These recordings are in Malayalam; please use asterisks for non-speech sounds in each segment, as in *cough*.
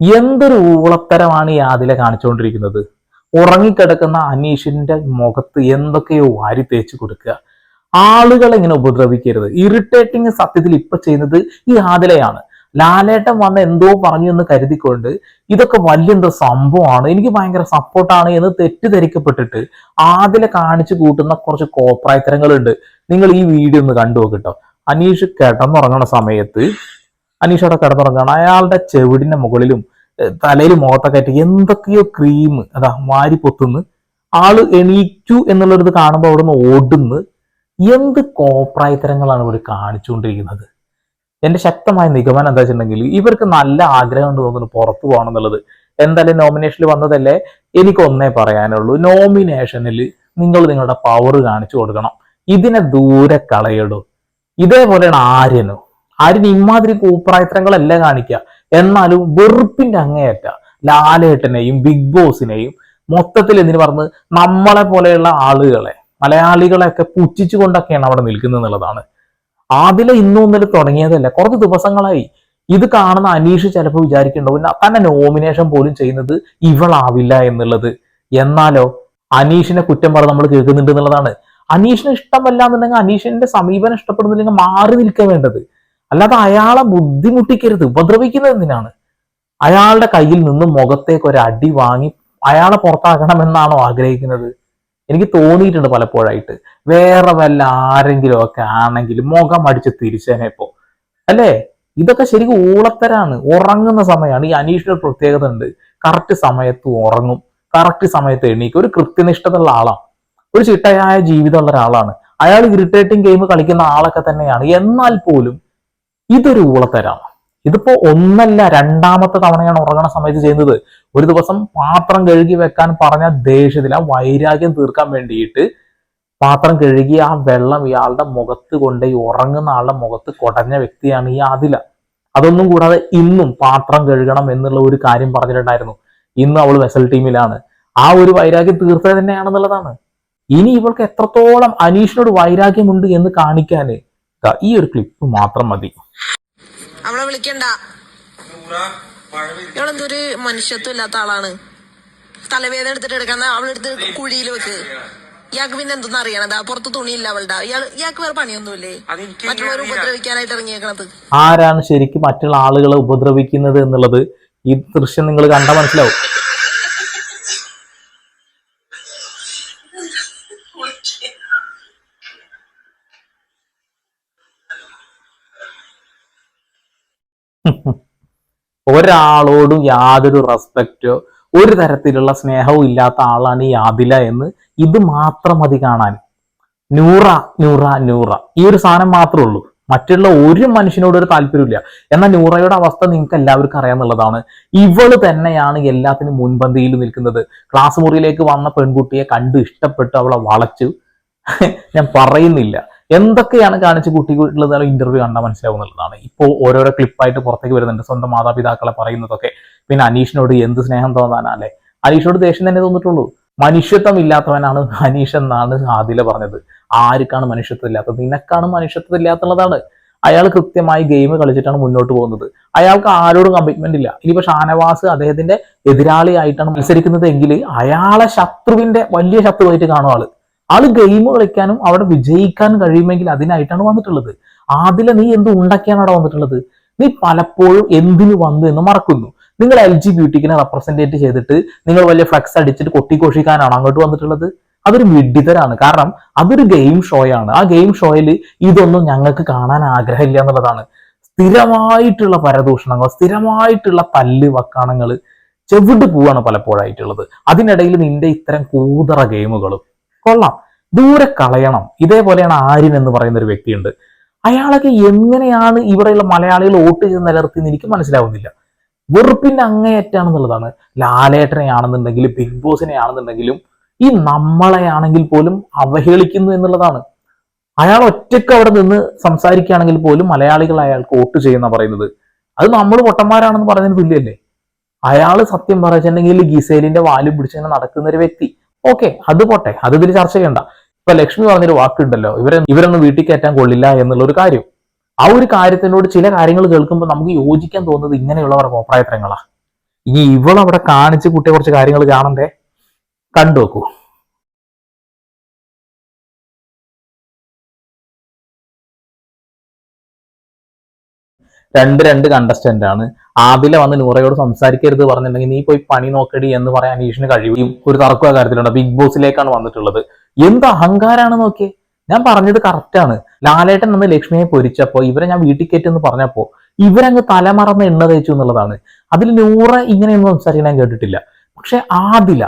എന്തൊരു ഊളത്തരമാണ് ഈ ആദില കാണിച്ചുകൊണ്ടിരിക്കുന്നത്? ഉറങ്ങിക്കിടക്കുന്ന അനീഷിന്റെ മുഖത്ത് എന്തൊക്കെയോ വാരി തേച്ച് കൊടുക്കുക. ആളുകളെ ഇങ്ങനെ ഉപദ്രവിക്കരുത്. ഇറിറ്റേറ്റിംഗ് സത്യത്തിൽ ഇപ്പൊ ചെയ്യുന്നത് ഈ ആദിലയാണ്. ലാലേട്ടൻ വന്ന എന്തോ പറഞ്ഞു എന്ന് കരുതിക്കൊണ്ട് ഇതൊക്കെ വലിയ സംഭവമാണ്. എനിക്ക് ഭയങ്കര സപ്പോർട്ടാണ് എന്ന് തെറ്റിദ്ധരിക്കപ്പെട്ടിട്ട് ആദില കാണിച്ചു കൂട്ടുന്ന കുറച്ച് കോപ്രായത്തരങ്ങളുണ്ട്. നിങ്ങൾ ഈ വീഡിയോ ഒന്ന് കണ്ടു നോക്കിട്ടോ അനീഷ് കിടന്നുറങ്ങണ സമയത്ത് അനീഷ് കിടന്നുറങ്ങുകയാണ് അയാളുടെ ചെവിടിന്റെ മുകളിലും തലയിൽ മുഖത്തൊക്കെ എന്തൊക്കെയോ ക്രീം അതാ വാരി പൊത്തുന്ന് ആൾ എണീറ്റു എന്നുള്ളൊരിത് കാണുമ്പോൾ അവിടുന്ന് ഓടുന്ന്. എന്ത് കോപ്രായത്തരങ്ങളാണ് ഇവർ കാണിച്ചുകൊണ്ടിരിക്കുന്നത്? എന്റെ ശക്തമായ നിഗമനം എന്താ വെച്ചിട്ടുണ്ടെങ്കിൽ ഇവർക്ക് നല്ല ആഗ്രഹം ഉണ്ട് തോന്നുന്നു പുറത്തു പോകണം എന്നുള്ളത് എന്തായാലും നോമിനേഷനിൽ വന്നതല്ലേ? എനിക്ക് ഒന്നേ പറയാനുള്ളൂ നോമിനേഷനിൽ നിങ്ങൾ നിങ്ങളുടെ പവർ കാണിച്ചു കൊടുക്കണം. ഇതിനെ ദൂരെ കളയിടും. ഇതേപോലെയാണ് ആര്യനും. ആര്യൻ ഇമാതിരി കൂപ്രായത്തരങ്ങളല്ല കാണിക്കുക എന്നാലും വെറുപ്പിന്റെ അങ്ങേയറ്റ ലാലേട്ടനെയും ബിഗ് ബോസിനെയും മൊത്തത്തിൽ എന്തിനു പറഞ്ഞ് നമ്മളെ പോലെയുള്ള ആളുകളെ മലയാളികളെയൊക്കെ പുച്ഛിച്ചുകൊണ്ടൊക്കെയാണ് അവിടെ നിൽക്കുന്നത് എന്നുള്ളതാണ്. ആദ്യം ഇന്നും ഇന്നലെ തുടങ്ങിയതല്ല കുറച്ച് ദിവസങ്ങളായി. ഇത് കാണുന്ന അനീഷ് ചിലപ്പോൾ വിചാരിക്കേണ്ടാവും "ന- തന്നെ നോമിനേഷൻ പോലും ചെയ്യുന്നത് ഇവളാവില്ല എന്നുള്ളത്. എന്നാലോ അനീഷിനെ കുറ്റം പറഞ്ഞ് നമ്മൾ കേൾക്കുന്നുണ്ട് എന്നുള്ളതാണ്. അനീഷിന് ഇഷ്ടമല്ല എന്നുണ്ടെങ്കിൽ അനീഷിന്റെ സമീപനം ഇഷ്ടപ്പെടുന്നില്ലെങ്കിൽ മാറി നിൽക്കാൻ വേണ്ടത്. അല്ലാതെ അയാളെ ബുദ്ധിമുട്ടിക്കരുത്. ഉപദ്രവിക്കുന്നത് എന്തിനാണ്? അയാളുടെ കയ്യിൽ നിന്ന് മുഖത്തേക്ക് ഒരു അടി വാങ്ങി അയാളെ പുറത്താക്കണമെന്നാണോ ആഗ്രഹിക്കുന്നത്? എനിക്ക് തോന്നിയിട്ടുണ്ട് പലപ്പോഴായിട്ട്. വേറെ വല്ല ആരെങ്കിലും ഒക്കെ ആണെങ്കിൽ മുഖം അടിച്ച് തിരിച്ചേനെ ഇപ്പോ. അല്ലേ? ഇതൊക്കെ ശരിക്കും ഊളത്തരാണ്. ഉറങ്ങുന്ന സമയമാണ്. ഈ അനീഷിന് പ്രത്യേകത ഉണ്ട്. കറക്റ്റ് സമയത്ത് ഉറങ്ങും. കറക്റ്റ് സമയത്ത് എണീക്കും. ഒരു കൃത്യനിഷ്ഠത ഉള്ള ആളാണ്. ഒരു ചിട്ടയായ ജീവിതമുള്ള ഒരാളാണ്. അയാൾ ഇറിറ്റേറ്റിംഗ് ഗെയിം കളിക്കുന്ന ആളൊക്കെ തന്നെയാണ്. എന്നാൽ പോലും ഇതൊരു ഊളത്തരാണ്. ഇതിപ്പോ ഒന്നല്ല രണ്ടാമത്തെ തവണയാണ് ഉറങ്ങണ സമയത്ത് ചെയ്യുന്നത്. ഒരു ദിവസം പാത്രം കഴുകി വെക്കാൻ പറഞ്ഞ ദേഷ്യത്തിൽ ആ വൈരാഗ്യം തീർക്കാൻ വേണ്ടിയിട്ട് പാത്രം കഴുകി ആ വെള്ളം ഇയാളുടെ മുഖത്ത് കൊണ്ടുപോയി ഉറങ്ങുന്ന ആളുടെ മുഖത്ത് കൊടഞ്ഞ വ്യക്തിയാണ് ഈ ആദില. അതൊന്നും കൂടാതെ ഇന്നും പാത്രം കഴുകണം എന്നുള്ള ഒരു കാര്യം പറഞ്ഞിട്ടുണ്ടായിരുന്നു. ഇന്ന് അവൾ വെസൽ ടീമിലാണ് ആ ഒരു വൈരാഗ്യം തീർത്തത് തന്നെയാണെന്നുള്ളതാണ്. ഇനി ഇവൾക്ക് എത്രത്തോളം അനീഷിനോട് വൈരാഗ്യമുണ്ട് എന്ന് കാണിക്കാന് ഈ ഒരു ക്ലിപ്പ് മാത്രം മതി. അവളെ വിളിക്കണ്ട. ഇവളെന്തൊരു മനുഷ്യത്വം ഇല്ലാത്ത ആളാണ്. തലവേദന എടുത്തിട്ട് എടുക്കുന്ന അവളെടുത്ത് കുഴിയിൽ വെക്ക്. ഇയാൾക്ക് പിന്നെ എന്തൊന്നും അറിയണതാ പുറത്ത് തുണിയില്ല അവളുടെ. ഇയാൾ ഇയാൾക്ക് വേറെ പണിയൊന്നുമില്ലേ? മറ്റുള്ളവരെ. ഉപദ്രവിക്കാനായിട്ട് ഇറങ്ങിയേക്കണത് ആരാണ് ശരിക്കും മറ്റുള്ള ആളുകളെ ഉപദ്രവിക്കുന്നത് എന്നുള്ളത് ഈ ദൃശ്യം നിങ്ങൾ കണ്ടാൽ മനസ്സിലാവും. ഒരാളോടും യാതൊരു റെസ്പെക്റ്റോ ഒരു തരത്തിലുള്ള സ്നേഹവും ഇല്ലാത്ത ആളാണ് ഈ ആദില എന്ന് ഇത് മാത്രം മതി കാണാൻ. നൂറ നൂറ നൂറ. ഈ ഒരു സാധനം മാത്രമേ ഉള്ളൂ. മറ്റുള്ള ഒരു മനുഷ്യനോട് ഒരു താല്പര്യമില്ല എന്നാൽ നൂറയുടെ അവസ്ഥ നിങ്ങൾക്ക് എല്ലാവർക്കും അറിയാന്നുള്ളതാണ് ഇവൾ തന്നെയാണ് എല്ലാത്തിനും മുൻപന്തിയിൽ നിൽക്കുന്നത്. ക്ലാസ് മുറിയിലേക്ക് വന്ന പെൺകുട്ടിയെ കണ്ടു ഇഷ്ടപ്പെട്ട് അവളെ വളച്ചു. *laughs* ഞാൻ പറയുന്നില്ല. എന്തൊക്കെയാണ് കാണിച്ച് കുട്ടികളുടെ ഇന്റർവ്യൂ കണ്ടാൽ മനസ്സിലാവുന്നുള്ളതാണ് ഇപ്പോൾ ഓരോരോ ക്ലിപ്പായിട്ട് പുറത്തേക്ക് വരുന്നുണ്ട്. സ്വന്തം മാതാപിതാക്കളെ പറയുന്നതൊക്കെ. പിന്നെ അനീഷിനോട് എന്ത് സ്നേഹം തോന്നാനല്ലേ അനീഷിനോട് ദേഷ്യം തന്നെ തോന്നിട്ടുള്ളൂ മനുഷ്യത്വം ഇല്ലാത്തവനാണ് അനീഷ് എന്നാണ് ആദില പറഞ്ഞത്. ആർക്കാണ് മനുഷ്യത്വം ഇല്ലാത്തത്? നിനക്കാണ് മനുഷ്യത്വം ഇല്ലാത്തുള്ളതാണ്. അയാൾ കൃത്യമായി ഗെയിം കളിച്ചിട്ടാണ് മുന്നോട്ട് പോകുന്നത്. അയാൾക്ക് ആരോടും കമ്മിറ്റ്മെന്റ് ഇല്ല. ഇനിയിപ്പോ ഷാനവാസ് അദ്ദേഹത്തിന്റെ എതിരാളിയായിട്ടാണ് മത്സരിക്കുന്നത് എങ്കിൽ അയാളെ ശത്രുവിന്റെ വലിയ ശത്രുവായിട്ട് കാണും ആൾ. ആൾ ഗെയിം കളിക്കാനും അവിടെ വിജയിക്കാൻ കഴിയുമെങ്കിൽ അതിനായിട്ടാണ് വന്നിട്ടുള്ളത്. ആദ്യം നീ എന്ത് ഉണ്ടാക്കിയാണ് അവിടെ വന്നിട്ടുള്ളത്? നീ പലപ്പോഴും എന്തിനു വന്നു എന്ന് മറക്കുന്നു. നിങ്ങൾ എൽ ജി ബ്യൂട്ടിക്കിനെ റെപ്രസെന്റേറ്റ് ചെയ്തിട്ട് നിങ്ങൾ വലിയ ഫ്ലക്സ് അടിച്ചിട്ട് കൊട്ടിഘോഷിക്കാനാണ് അങ്ങോട്ട് വന്നിട്ടുള്ളത്? അതൊരു വിഡിതരാണ് കാരണം അതൊരു ഗെയിം ഷോയാണ് ആ ഗെയിം ഷോയിൽ ഇതൊന്നും ഞങ്ങൾക്ക് കാണാൻ ആഗ്രഹമില്ല എന്നുള്ളതാണ്. സ്ഥിരമായിട്ടുള്ള പരദൂഷണങ്ങൾ സ്ഥിരമായിട്ടുള്ള തല്ല് വക്കാണങ്ങൾ ചെവിട്ട് പോവാണ് പലപ്പോഴായിട്ടുള്ളത്. അതിനിടയിൽ നിന്റെ ഇത്തരം കൂതറ ഗെയിമുകളും കൊള്ളാം. ദൂരെ കളയണം. ഇതേപോലെയാണ് ആര്യൻ എന്ന് പറയുന്ന ഒരു വ്യക്തിയുണ്ട്. അയാളൊക്കെ എങ്ങനെയാണ് ഇവിടെയുള്ള മലയാളികൾ വോട്ട് ചെയ്ത് നിലനിർത്തിയെന്ന് എനിക്ക് മനസ്സിലാവുന്നില്ല. വെറുപ്പിന്റെ അങ്ങേയറ്റാണെന്നുള്ളതാണ് ലാലേട്ടനെ ആണെന്നുണ്ടെങ്കിലും ബിഗ് ബോസിനെ ആണെന്നുണ്ടെങ്കിലും ഈ നമ്മളെ ആണെങ്കിൽ പോലും അവഹേളിക്കുന്നു എന്നുള്ളതാണ്. അയാൾ ഒറ്റയ്ക്ക് അവിടെ നിന്ന് സംസാരിക്കുകയാണെങ്കിൽ പോലും മലയാളികൾ അയാൾക്ക് വോട്ട് ചെയ്യുന്ന പറയുന്നത്. അത് നമ്മൾ പൊട്ടന്മാരാണെന്ന് പറയുന്നതിന് തുല്യല്ലേ അയാൾ സത്യം പറഞ്ഞിട്ടുണ്ടെങ്കിൽ ഗിസേലിന്റെ വാലും പിടിച്ചിങ്ങനെ നടക്കുന്ന ഒരു വ്യക്തി. ഓക്കെ അത് പോട്ടെ. അത് ഇതിൽ ചർച്ച ചെയ്യണ്ട. ഇപ്പൊ ലക്ഷ്മി പറഞ്ഞൊരു വാക്കുണ്ടല്ലോ ഇവരെ ഇവരൊന്നും വീട്ടിൽ കയറ്റാൻ കൊള്ളില്ല എന്നുള്ള ഒരു കാര്യം. ആ ഒരു കാര്യത്തിനോട് ചില കാര്യങ്ങൾ കേൾക്കുമ്പോൾ നമുക്ക് യോജിക്കാൻ തോന്നുന്നത് ഇങ്ങനെയുള്ളവരുടെ കോപ്രായത്രങ്ങളാ ഇനി ഇവളവിടെ കാണിച്ച് കുട്ടിയെ കുറച്ച് കാര്യങ്ങൾ കാണണ്ടേ? കണ്ടു നോക്കൂ. രണ്ട് രണ്ട് കണ്ടസ്റ്റന്റ് ആണ്. ആദില വന്ന് നൂറയോട് സംസാരിക്കരുത് പറഞ്ഞിട്ടുണ്ടെങ്കിൽ നീ പോയി പണി നോക്കടി എന്ന് പറയാൻ അനീഷിന് കഴിയും. ഒരു തർക്കം കാര്യത്തിലുണ്ട്. ബിഗ് ബോസിലേക്കാണ് വന്നിട്ടുള്ളത്. എന്ത് അഹങ്കാരാണ് നോക്കിയേ? ഞാൻ പറഞ്ഞത് കറക്റ്റാണ് ലാലേട്ടൻ എന്ന് ലക്ഷ്മിയെ പൊരിച്ചപ്പോ ഇവരെ ഞാൻ വീട്ടിൽ കയറ്റെന്ന് പറഞ്ഞപ്പോ ഇവരങ്ങ് തലമറന്ന് എണ്ണ തേച്ചു എന്നുള്ളതാണ്. അതിൽ നൂറ് ഇങ്ങനെയൊന്നും സംസാരിക്കാൻ ഞാൻ കേട്ടിട്ടില്ല. പക്ഷെ ആദില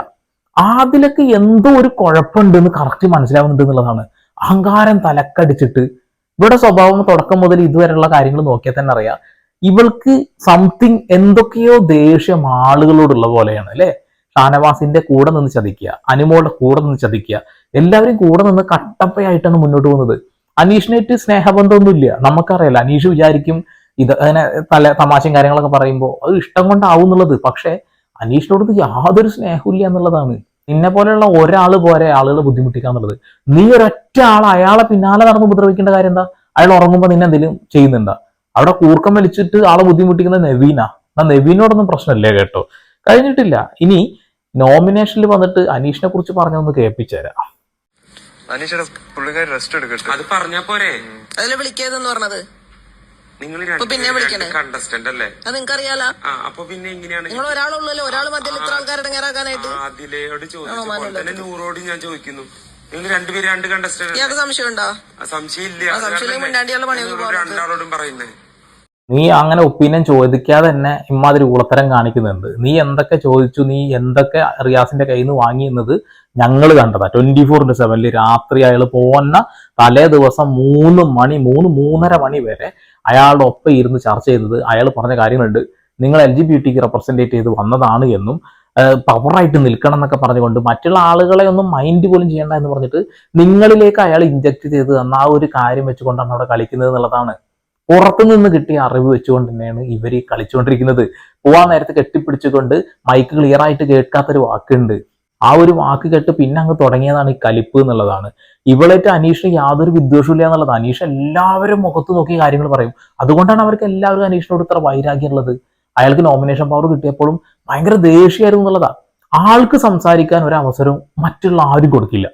ആദിലക്ക് എന്തോ ഒരു കുഴപ്പമുണ്ടെന്ന് കറക്റ്റ് മനസ്സിലാവുന്നുണ്ട് എന്നുള്ളതാണ്. അഹങ്കാരം തലക്കടിച്ചിട്ട് ഇവിടെ സ്വഭാവം തുടക്കം മുതൽ ഇതുവരെയുള്ള കാര്യങ്ങൾ നോക്കിയാൽ തന്നെ അറിയാം. ഇവൾക്ക് സംതിങ് എന്തൊക്കെയോ ദേഷ്യം ആളുകളോടുള്ള പോലെയാണ് അല്ലെ? ഷാനവാസിന്റെ കൂടെ നിന്ന് ചതിക്കുക അനുമോളുടെ കൂടെ നിന്ന് ചതിക്കുക എല്ലാവരും കൂടെ നിന്ന് കട്ടപ്പയായിട്ടാണ് മുന്നോട്ട് പോകുന്നത്. അനീഷിനായിട്ട് സ്നേഹബന്ധമൊന്നുമില്ല. നമുക്കറിയില്ല അനീഷ് വിചാരിക്കും ഇത് അങ്ങനെ തല തമാശയും കാര്യങ്ങളൊക്കെ പറയുമ്പോൾ അത് ഇഷ്ടം കൊണ്ടാവും എന്നുള്ളത്. പക്ഷേ അനീഷിനോട് യാതൊരു സ്നേഹമില്ല എന്നുള്ളതാണ്. നിന്നെ പോലെയുള്ള ഒരാൾ പോരെ ആളുകളെ ബുദ്ധിമുട്ടിക്കുക എന്നുള്ളത്. നീ ഒരൊറ്റ ആൾ അയാളെ പിന്നാലെ നടന്ന് ഉപദ്രവിക്കേണ്ട കാര്യം എന്താ? അയാൾ ഉറങ്ങുമ്പോൾ നിന്നെ എന്തെങ്കിലും ചെയ്യുന്നുണ്ടാ? അവിടെ കൂർക്കം വലിച്ചിട്ട് ആളെ ബുദ്ധിമുട്ടിക്കുന്ന നെവീന. എന്നാ നെവീനോടൊന്നും പ്രശ്നമില്ല കേട്ടോ. കഴിഞ്ഞിട്ടില്ല. ഇനി നോമിനേഷനിൽ വന്നിട്ട് അനീഷിനെ കുറിച്ച് പറഞ്ഞൊന്ന് കേൾപ്പിച്ചുതരാം അനീഷയുടെ പുള്ളിക്കാരി റെസ്റ്റ് എടുക്കട്ടെ. അത് പറഞ്ഞാ പോരെ. വിളിക്കരുതെന്ന് പറഞ്ഞത്. നിങ്ങൾ രണ്ടുപേരും പിന്നെ വിളിക്കണേ? കണ്ടസ്റ്റന്റ് അല്ലേ? അത് നിങ്ങൾക്ക് അറിയാലോ അപ്പൊ പിന്നെ എങ്ങനെയാണ്? നിങ്ങൾ ഒരാളുള്ളല്ലോ ഒരാൾ മധ്യത്തിൽ ഇത്ര ചോദിച്ച നൂറോട് ഞാൻ ചോദിക്കുന്നു. നിങ്ങൾ രണ്ടുപേരും രണ്ട് കണ്ടസ്റ്റന്റ് ഇയാൾക്ക് സംശയമുണ്ടോ? സംശയം ഇല്ല സംശയം. രണ്ടാളോടും പറയുന്നേ. നീ അങ്ങനെ ഒപ്പീനിയൻ ചോദിക്കാതെ തന്നെ ഇമാതിരി ഉളത്തരം കാണിക്കുന്നുണ്ട്. നീ എന്തൊക്കെ ചോദിച്ചു? നീ എന്തൊക്കെ റിയാസിന്റെ കയ്യിൽ നിന്ന് വാങ്ങി എന്നത് ഞങ്ങൾ കണ്ടതാ. ട്വന്റി ഫോർ ഇന്റു സെവനിൽ രാത്രി അയാൾ പോകുന്ന തലേ ദിവസം മൂന്ന് മണി മൂന്ന് മൂന്നര മണി വരെ അയാളുടെ ഒപ്പം ഇരുന്ന് ചർച്ച ചെയ്തത് അയാൾ പറഞ്ഞ കാര്യങ്ങളുണ്ട്. നിങ്ങൾ എൽ ജി ബി ടിക്ക് റെപ്രസെന്റേറ്റ് ചെയ്ത് വന്നതാണ് എന്നും പവറായിട്ട് നിൽക്കണം എന്നൊക്കെ പറഞ്ഞുകൊണ്ട് മറ്റുള്ള ആളുകളെ ഒന്നും മൈൻഡ് പോലും ചെയ്യേണ്ട എന്ന് പറഞ്ഞിട്ട് നിങ്ങളിലേക്ക് അയാൾ ഇഞ്ചക്ട് ചെയ്ത് തന്ന ആ ഒരു കാര്യം വെച്ചുകൊണ്ടാണ് അവിടെ കളിക്കുന്നത് എന്നുള്ളതാണ്. പുറത്തു നിന്ന് കിട്ടിയ അറിവ് വെച്ചുകൊണ്ട് തന്നെയാണ് ഇവർ കളിച്ചുകൊണ്ടിരിക്കുന്നത്. പോവാൻ നേരത്ത് കെട്ടിപ്പിടിച്ചുകൊണ്ട് മൈക്ക് ക്ലിയർ ആയിട്ട് കേൾക്കാത്തൊരു വാക്കുണ്ട്. ആ ഒരു വാക്ക് കേട്ട് പിന്നെ അങ്ങ് തുടങ്ങിയതാണ് ഈ കലിപ്പ് എന്നുള്ളതാണ്. ഇവളേറ്റ് അനീഷിന് യാതൊരു വിദ്വേഷവും ഇല്ല എന്നുള്ളത് അനീഷ് എല്ലാവരും മുഖത്ത് നോക്കി കാര്യങ്ങൾ പറയും. അതുകൊണ്ടാണ് അവർക്ക് എല്ലാവരും അനീഷിനോട് ഇത്ര വൈരാഗ്യം ഉള്ളത്. അയാൾക്ക് നോമിനേഷൻ പവർ കിട്ടിയപ്പോഴും ഭയങ്കര ദേഷ്യമായിരുന്നു എന്നുള്ളതാണ് ആൾക്ക് സംസാരിക്കാൻ ഒരു അവസരം മറ്റുള്ള ആരും കൊടുക്കില്ല.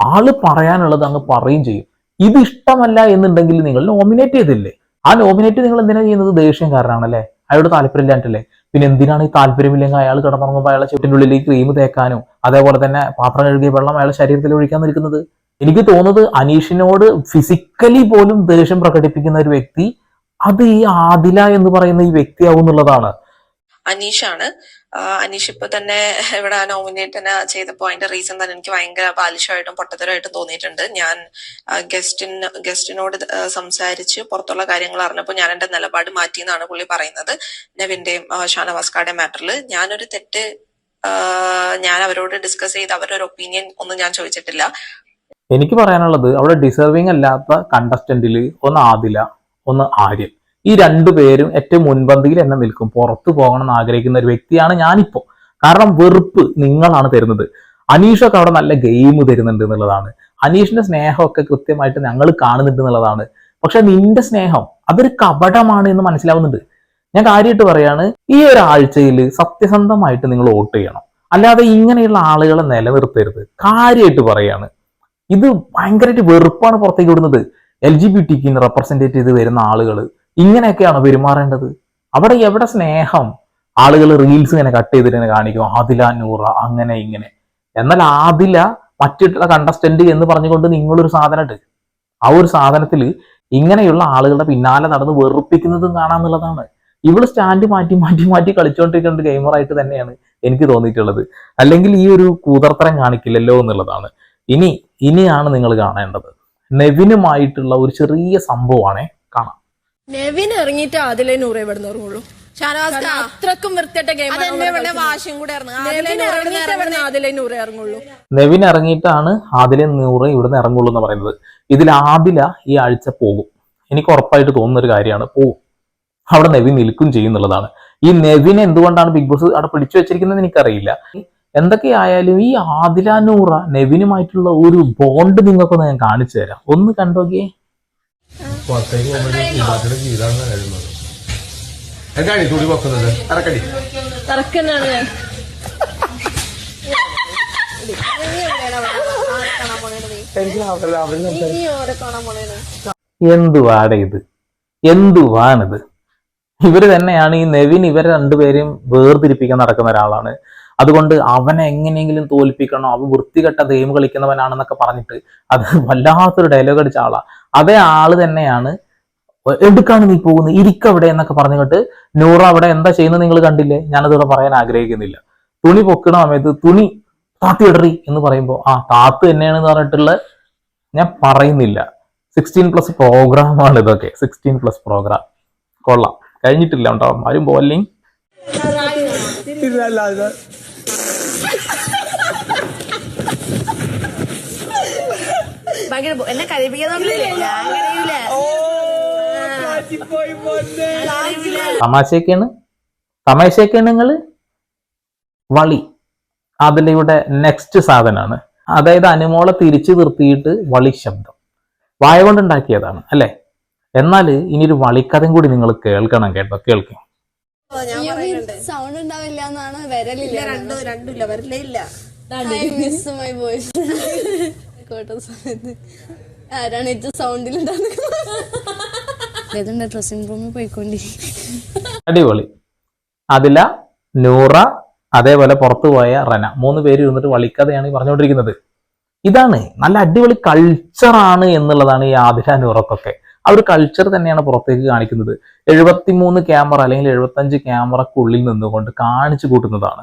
ആൾ പറയാനുള്ളത് അങ്ങ് പറയും ചെയ്യും. ഇത് ഇഷ്ടമല്ല എന്നുണ്ടെങ്കിൽ നിങ്ങൾ നോമിനേറ്റ് ചെയ്തില്ലേ? ആ നോമിനേറ്റ് നിങ്ങൾ എന്തിനാ ചെയ്യുന്നത്? ദേഷ്യം കാരണമാണല്ലേ അയാളോട് താല്പര്യമില്ലാണ്ടല്ലേ പിന്നെ എന്തിനാണ് ഈ താല്പര്യമില്ലെങ്കിൽ അയാൾ കിടന്നുറങ്ങുമ്പോൾ അയാളെ ചുറ്റിന്റെ ഉള്ളിലേക്ക് ക്രീം തേക്കാനും അതേപോലെ തന്നെ പാത്രം കഴുകിയ വെള്ളം അയാളെ ശരീരത്തിൽ ഒഴിക്കാൻ നിൽക്കുന്നത്? എനിക്ക് തോന്നുന്നത് അനീഷിനോട് ഫിസിക്കലി പോലും ദേഷ്യം പ്രകടിപ്പിക്കുന്ന ഒരു വ്യക്തി അത് ഈ ആദില എന്ന് പറയുന്ന ഈ വ്യക്തിയാവും എന്നുള്ളതാണ്. അനീഷാണ്. അനീഷ് ഇപ്പൊ തന്നെ ഇവിടെ നോമിനേറ്റ് തന്നെ ചെയ്തപ്പോ അതിന്റെ റീസൺ തന്നെ എനിക്ക് ഭയങ്കര ബാലിഷമായിട്ടും പൊട്ടത്തരമായിട്ടും തോന്നിയിട്ടുണ്ട്. ഞാൻ ഗസ്റ്റിന് ഗസ്റ്റിനോട് സംസാരിച്ച് പുറത്തുള്ള കാര്യങ്ങൾ അറിഞ്ഞപ്പോൾ ഞാൻ എന്റെ നിലപാട് മാറ്റി എന്നാണ് പുള്ളി പറയുന്നത്. നെവിന്റെയും ആ, ഷാനവാസ്കാരുടെ മാറ്ററിൽ ഞാനൊരു തെറ്റ് ഞാൻ അവരോട് ഡിസ്കസ് ചെയ്ത് അവരൊരു ഒപ്പീനിയൻ ഒന്നും ഞാൻ ചോദിച്ചിട്ടില്ല. എനിക്ക് പറയാനുള്ളത് അവിടെ ഡിസർവിങ് അല്ലാത്ത കണ്ടസ്റ്റന്റിൽ ഒന്ന് ആദില ഒന്ന് ആര്യൻ. ഈ രണ്ടു പേരും ഏറ്റവും മുൻപന്തിയിൽ എന്നെ നിൽക്കും. പുറത്തു പോകണം എന്ന് ആഗ്രഹിക്കുന്ന ഒരു വ്യക്തിയാണ് ഞാനിപ്പോ. കാരണം വെറുപ്പ് നിങ്ങളാണ് തരുന്നത്. അനീഷൊക്കെ അവിടെ നല്ല ഗെയിം തരുന്നുണ്ട് എന്നുള്ളതാണ്. അനീഷിന്റെ സ്നേഹമൊക്കെ കൃത്യമായിട്ട് ഞങ്ങൾ കാണുന്നുണ്ട് എന്നുള്ളതാണ്. പക്ഷെ നിന്റെ സ്നേഹം അതൊരു കപടമാണ് എന്ന് മനസ്സിലാവുന്നുണ്ട്. ഞാൻ കാര്യമായിട്ട് പറയാണ് ഈ ഒരാഴ്ചയിൽ സത്യസന്ധമായിട്ട് നിങ്ങൾ വോട്ട് ചെയ്യണം. അല്ലാതെ ഇങ്ങനെയുള്ള ആളുകളെ നിലനിർത്തരുത്. കാര്യമായിട്ട് പറയാണ്. ഇത് ഭയങ്കരമായിട്ട് വെറുപ്പാണ് പുറത്തേക്ക് വിടുന്നത്. എൽ ജി ബി ടിക്ക് റെപ്രസെന്റേറ്റ് ചെയ്ത് വരുന്ന ആളുകൾ ഇങ്ങനെയൊക്കെയാണോ പെരുമാറേണ്ടത്. അവിടെ എവിടെ സ്നേഹം? ആളുകൾ റീൽസ് ഇങ്ങനെ കട്ട് ചെയ്തിട്ട് ഇങ്ങനെ കാണിക്കും ആദില നൂറ അങ്ങനെ ഇങ്ങനെ. എന്നാൽ ആദില മറ്റുള്ള കണ്ടസ്റ്റന്റ് എന്ന് പറഞ്ഞുകൊണ്ട് നിങ്ങളൊരു സാധനമുണ്ട് ആ ഒരു സാധനത്തിൽ ഇങ്ങനെയുള്ള ആളുകളുടെ പിന്നാലെ നടന്ന് വെറുപ്പിക്കുന്നതും കാണാന്നുള്ളതാണ് ഇവൾ സ്റ്റാൻഡ് മാറ്റി മാറ്റി മാറ്റി കളിച്ചുകൊണ്ടിരിക്കുന്ന ഗെയിമറായിട്ട് തന്നെയാണ് എനിക്ക് തോന്നിയിട്ടുള്ളത്. അല്ലെങ്കിൽ ഈ ഒരു കൂതർത്തരം കാണിക്കില്ലല്ലോ എന്നുള്ളതാണ്. ഇനി ഇനിയാണ് നിങ്ങൾ കാണേണ്ടത്. നെവിനുമായിട്ടുള്ള ഒരു ചെറിയ സംഭവമാണേ കാണാം. നെവിൻ ഇറങ്ങിയിട്ട് അതിലെ നൂറ് ഇവിടുന്ന് ഇറങ്ങുള്ളൂ. ഷാനവാസ് അത്രക്കും ഗെയിം വാശിയും കൂടെ നൂറ് ഇറങ്ങുള്ളൂ. നെവിൻ ഇറങ്ങിയിട്ടാണ് ആദിലെ നൂറ് ഇവിടുന്ന് ഇറങ്ങുള്ളൂ എന്ന് പറയുന്നത്. ഇതിൽ ആദില ഈ ആഴ്ച പോകും. എനിക്ക് ഉറപ്പായിട്ട് തോന്നുന്ന ഒരു കാര്യമാണ് പോകും അവിടെ നെവിൻ നിൽക്കും ചെയ്യുന്നുള്ളതാണ് ഈ നെവിനെ എന്തുകൊണ്ടാണ് ബിഗ് ബോസ് അവിടെ പിടിച്ചു വെച്ചിരിക്കുന്നത് എനിക്കറിയില്ല. എന്തൊക്കെയായാലും ഈ ആദില നൂറ നെവിനുമായിട്ടുള്ള ഒരു ബോണ്ട് നിങ്ങൾക്കൊന്ന് ഞാൻ കാണിച്ചു തരാം. ഒന്ന് കണ്ടോക്കിയേ. എന്താണ് ഈ തുണി പൊക്കുന്നത്? ഇറക്കടി ഞാൻ എന്തുവാടെ ഇത്? എന്തുവാണിത്? ഇവർ തന്നെയാണ് ഈ നെവിൻ ഇവരെ രണ്ടുപേരെയും വേർതിരിപ്പിക്കാൻ നടക്കുന്ന ഒരാളാണ്. അതുകൊണ്ട് അവനെ എങ്ങനെയെങ്കിലും തോൽപ്പിക്കണം അവൻ വൃത്തികെട്ട ഗെയിം കളിക്കുന്നവനാണെന്നൊക്കെ പറഞ്ഞിട്ട് അത് വല്ലാത്തൊരു ഡയലോഗ് അടിച്ച ആളാ. അതേ ആൾ തന്നെയാണ് എടുക്കാണ് നീ പോകുന്നത്. ഇരിക്കവിടെ എന്നൊക്കെ പറഞ്ഞിട്ട് നൂറ അവിടെ എന്താ ചെയ്യുന്നത് നിങ്ങൾ കണ്ടില്ലേ? ഞാനതിവിടെ പറയാൻ ആഗ്രഹിക്കുന്നില്ല. തുണി പൊക്കണ സമയത്ത് തുണി താത്തി ഇടറി എന്ന് പറയുമ്പോൾ ആ താത്ത് തന്നെയാണെന്ന് പറഞ്ഞിട്ടുള്ള ഞാൻ പറയുന്നില്ല. സിക്സ്റ്റീൻ പ്ലസ് പ്രോഗ്രാമാണ് ഇതൊക്കെ. സിക്സ്റ്റീൻ പ്ലസ് പ്രോഗ്രാം കൊള്ളാം. കഴിഞ്ഞിട്ടില്ല ഉണ്ടാവും ആരും പോവല്ലേ ഭയങ്കര എന്നെ കരയിപ്പിക്കാൻ ഞാൻ തമാശയൊക്കെയാണ്. തമാശയൊക്കെയാണ് നിങ്ങൾ? വളി. അതിലൂടെ നെക്സ്റ്റ് സാധനമാണ് അതായത് അനുമോളെ തിരിച്ചു നിർത്തിയിട്ട് വളി ശബ്ദം. വായ കൊണ്ടുണ്ടാക്കിയതാണ് അല്ലെ? എന്നാൽ ഇനി ഒരു വളിക്കഥയും കൂടി നിങ്ങൾ കേൾക്കണം കേട്ടോ കേൾക്കും. സൗണ്ട് ഉണ്ടാവില്ല എന്നാണ് വരലില്ല രണ്ടും കോട്ട സമയത്ത് ആരാണ് ഏറ്റവും സൗണ്ടിൽ ഉണ്ടാകുന്നത് ഡ്രസ്സിംഗ് റൂമിൽ പോയിക്കൊണ്ടിരിക്കും അടിപൊളി. അതില നൂറ അതേപോലെ പുറത്തു പോയ റന. മൂന്ന് പേര് ഇരുന്നിട്ട് വളിക്കഥയാണ് ഈ പറഞ്ഞുകൊണ്ടിരിക്കുന്നത്. ഇതാണ് നല്ല അടിപൊളി കൾച്ചറാണ് എന്നുള്ളതാണ് ഈ ആതിര നൂറക്കൊക്കെ. ആ ഒരു കൾച്ചർ തന്നെയാണ് പുറത്തേക്ക് കാണിക്കുന്നത്. എഴുപത്തിമൂന്ന് ക്യാമറ അല്ലെങ്കിൽ എഴുപത്തഞ്ച് ക്യാമറക്കുള്ളിൽ നിന്നുകൊണ്ട് കാണിച്ചു കൂട്ടുന്നതാണ്.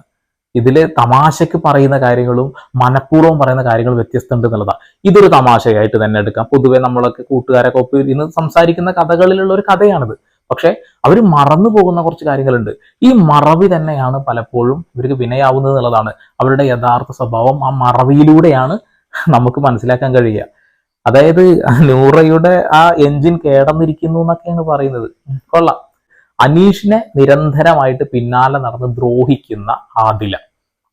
ഇതിൽ തമാശയ്ക്ക് പറയുന്ന കാര്യങ്ങളും മനഃപൂർവം പറയുന്ന കാര്യങ്ങളും വ്യത്യസ്തമുണ്ട് എന്നുള്ളതാണ്. ഇതൊരു തമാശയായിട്ട് തന്നെ എടുക്കാം. പൊതുവെ നമ്മളൊക്കെ കൂട്ടുകാരൊക്കെ ഒപ്പ് ഇന്ന് സംസാരിക്കുന്ന കഥകളിലുള്ള ഒരു കഥയാണിത്. പക്ഷെ അവർ മറന്നു പോകുന്ന കുറച്ച് കാര്യങ്ങളുണ്ട്. ഈ മറവി തന്നെയാണ് പലപ്പോഴും ഇവർക്ക് വിനയാവുന്നത് എന്നുള്ളതാണ്. അവരുടെ യഥാർത്ഥ സ്വഭാവം ആ മറവിയിലൂടെയാണ് നമുക്ക് മനസ്സിലാക്കാൻ കഴിയുക. അതായത് നൂറയുടെ ആ എഞ്ചിൻ കേടന്നിരിക്കുന്നു എന്നൊക്കെയാണ് പറയുന്നത്. കൊള്ളാം. അനീഷിനെ നിരന്തരമായിട്ട് പിന്നാലെ നടന്ന് ദ്രോഹിക്കുന്ന ആദില.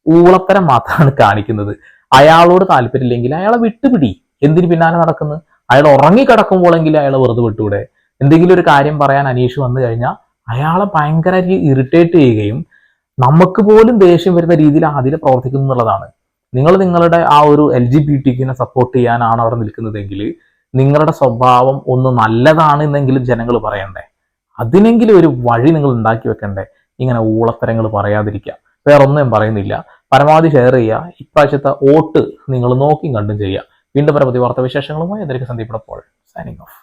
ഊളത്തരം മാത്രമാണ് കാണിക്കുന്നത്. അയാളോട് താല്പര്യമില്ലെങ്കിൽ അയാളെ വിട്ടുപിടി. എന്തിനു പിന്നാലെ നടക്കുന്നു? അയാൾ ഉറങ്ങിക്കിടക്കുമ്പോഴെങ്കിലും അയാളെ വെറുതെ വിട്ടൂടെ? എന്തെങ്കിലും ഒരു കാര്യം പറയാൻ അനീഷ് വന്നു കഴിഞ്ഞാൽ അയാളെ ഭയങ്കര ഇറിറ്റേറ്റ് ചെയ്യുകയും നമുക്ക് പോലും ദേഷ്യം വരുന്ന രീതിയിൽ ആദില പ്രവർത്തിക്കുന്നു എന്നുള്ളതാണ്. നിങ്ങൾ നിങ്ങളുടെ ആ ഒരു എൽ ജി ബി ടിക്കിനെ സപ്പോർട്ട് ചെയ്യാനാണ് അവിടെ നിൽക്കുന്നതെങ്കിൽ നിങ്ങളുടെ സ്വഭാവം ഒന്ന് നല്ലതാണ് എന്നെങ്കിലും ജനങ്ങൾ പറയണ്ടേ? അതിനെങ്കിലും ഒരു വഴി നിങ്ങൾ ഉണ്ടാക്കി വെക്കണ്ടേ? ഇങ്ങനെ ഊളത്തരങ്ങൾ പറയാതിരിക്കുക. വേറെ ഒന്നും പറയുന്നില്ല. പരമാവധി ഷെയർ ചെയ്യുക. ഇപ്രാവശ്യത്തെ വോട്ട് നിങ്ങൾ നോക്കിയും കണ്ടും ചെയ്യുക. വീണ്ടും പരമതി വാർത്താ വിശേഷങ്ങളുമായി അതിലേക്ക് സന്ദീപ് പോൾ സൈനിങ് ഓഫ്